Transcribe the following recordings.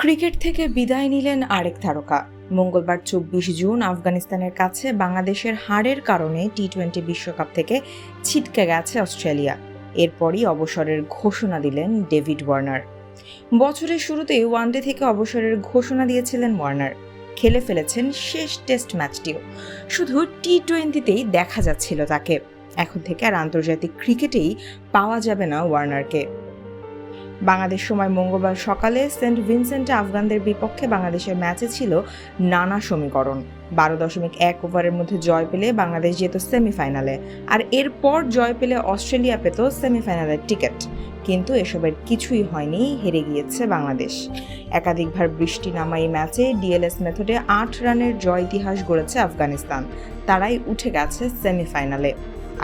Cricket থেকে বিদায় নিলেন আরেক তারকা। মঙ্গলবার চব্বিশ জুন আফগানিস্তানের কাছে বাংলাদেশের হারের কারণে টি টোয়েন্টি বিশ্বকাপ থেকে ছিটকে গেছে অস্ট্রেলিয়া। এরপরই অবসরের ঘোষণা দিলেন ডেভিড ওয়ার্নার। বছরের শুরুতেই ওয়ানডে থেকে অবসরের ঘোষণা দিয়েছিলেন ওয়ার্নার। খেলে ফেলেছেন শেষ টেস্ট ম্যাচটিও। শুধু টি টোয়েন্টিতেই দেখা যাচ্ছিল তাকে। এখন থেকে আর আন্তর্জাতিক ক্রিকেটেই পাওয়া যাবে না ওয়ার্নারকে। বাংলাদেশ সময় মঙ্গলবার সকালে সেন্ট ভিনসেন্টে আফগানদের বিপক্ষে বাংলাদেশের ম্যাচে ছিল নানা সমীকরণ। বারো দশমিক এক ওভারের মধ্যে জয় পেলে বাংলাদেশ যেত সেমিফাইনালে। আর এরপর জয় পেলে অস্ট্রেলিয়া পেত সেমিফাইনালের টিকিট। কিন্তু এসবের কিছুই হয়নি, হেরে গিয়েছে বাংলাদেশ। একাধিকবার বৃষ্টি নামা এই ম্যাচে ডিএলএস মেথডে আট রানের জয় ইতিহাস গড়েছে আফগানিস্তান। তারাই উঠে গেছে সেমিফাইনালে।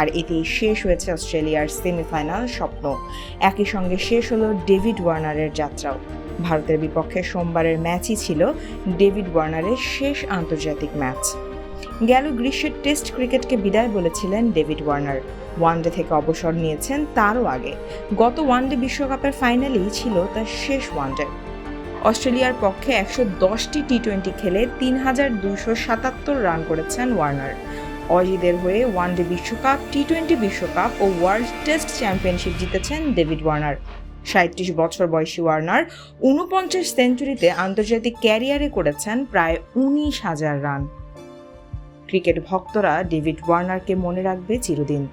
আর এতেই শেষ হয়েছে অস্ট্রেলিয়ার সেমিফাইনাল স্বপ্ন। একই সঙ্গে শেষ হলো ডেভিড ওয়ার্নারের যাত্রাও। ভারতের বিপক্ষে সোমবারের ম্যাচই ছিল ডেভিড ওয়ার্নারের শেষ আন্তর্জাতিক ম্যাচ। গেল গ্রীষ্মের টেস্ট ক্রিকেটকে বিদায় বলেছিলেন ডেভিড ওয়ার্নার। ওয়ানডে থেকে অবসর নিয়েছেন তারও আগে। গত ওয়ানডে বিশ্বকাপের ফাইনালেই ছিল তার শেষ ওয়ানডে অস্ট্রেলিয়ার পক্ষে একশো দশটি টি টোয়েন্টি খেলে তিন হাজার দুইশো সাতাত্তর রান করেছেন ওয়ার্নার। অজিদের হয়ে ওয়ানডে বিশ্বকাপ টি টোয়েন্টি বিশ্বকাপ ও ওয়ার্ল্ড টেস্ট চ্যাম্পিয়নশিপ জিতেছেন ডেভিড ওয়ার্নার। সাঁত্রিশ বছর বয়সী ওয়ার্নার উনপঞ্চাশ সেঞ্চুরিতে আন্তর্জাতিক ক্যারিয়ারে করেছেন প্রায় উনিশ হাজার রান। ক্রিকেট ভক্তরা ডেভিড ওয়ার্নারকে মনে রাখবে চিরদিন।